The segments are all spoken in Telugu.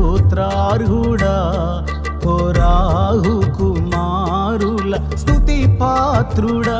స్తోత్రార్హుడా ఓ రాహు కుమారుల స్థుతి పాత్రుడా.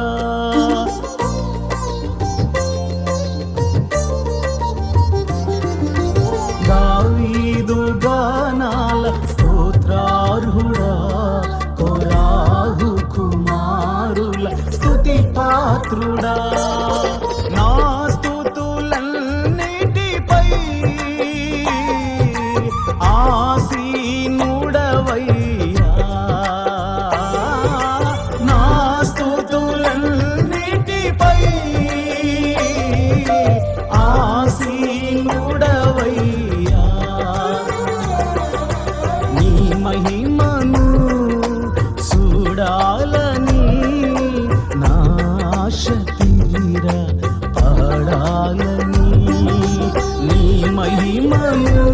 మహిమను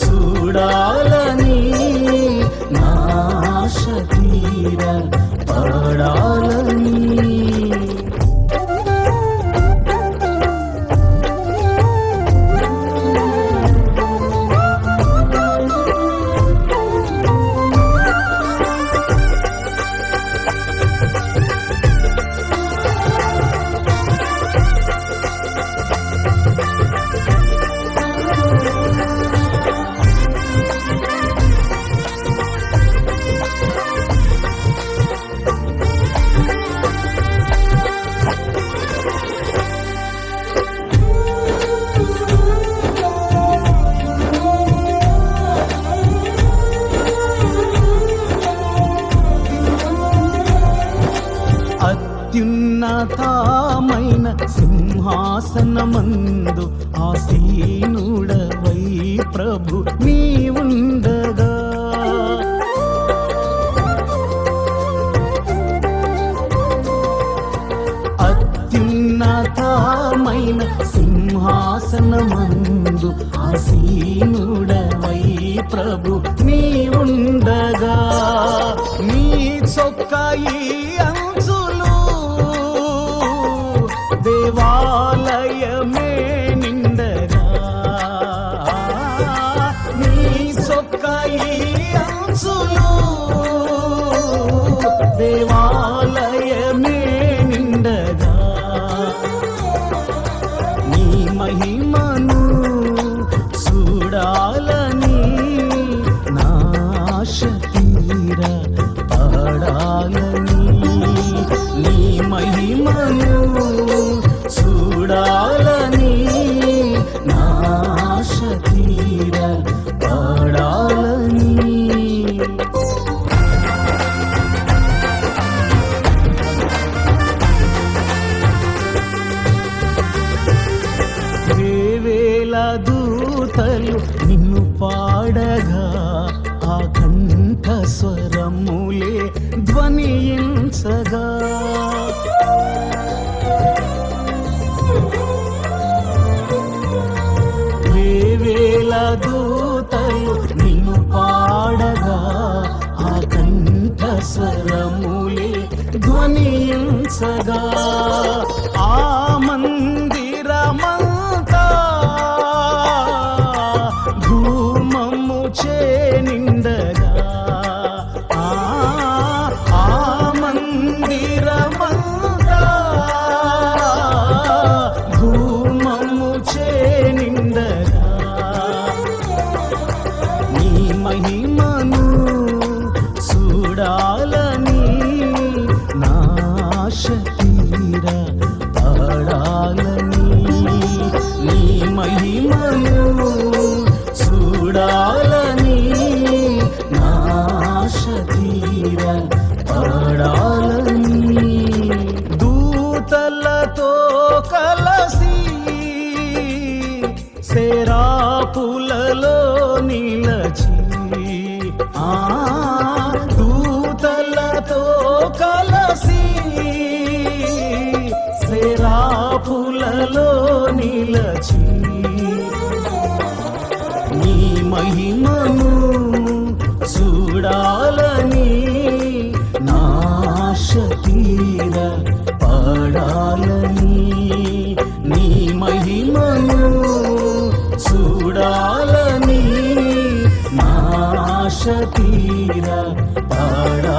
చూడా ఉన్నతమైన సింహాసనమందు ఆసీనుడవై ప్రభు నీవుండగా. అత్యున్నతమైన సింహాసనమందు ఆసీనుడవై ప్రభు నీవుండగా. నీ చొక్కాయి దూతలు నిన్ను పాడగా ఆ కంఠ స్వరములే ధ్వనించగా. వేవేల దూతలు నిన్ను పాడగా ఆ కంఠ స్వరములే ధ్వనించగా. ఆ మహిమను చూడాలని నాశ తీర పాడాలని నీ మహిమను చూడాలని నాశ తీర పాడాలని దూతలతో కలసి సేరాపులలో నిలచి ఆ దూతలతో కలసి సేరాపులలో నిలచి నీ మహిమను చూడాలని నాశతి చూడాలని నాశ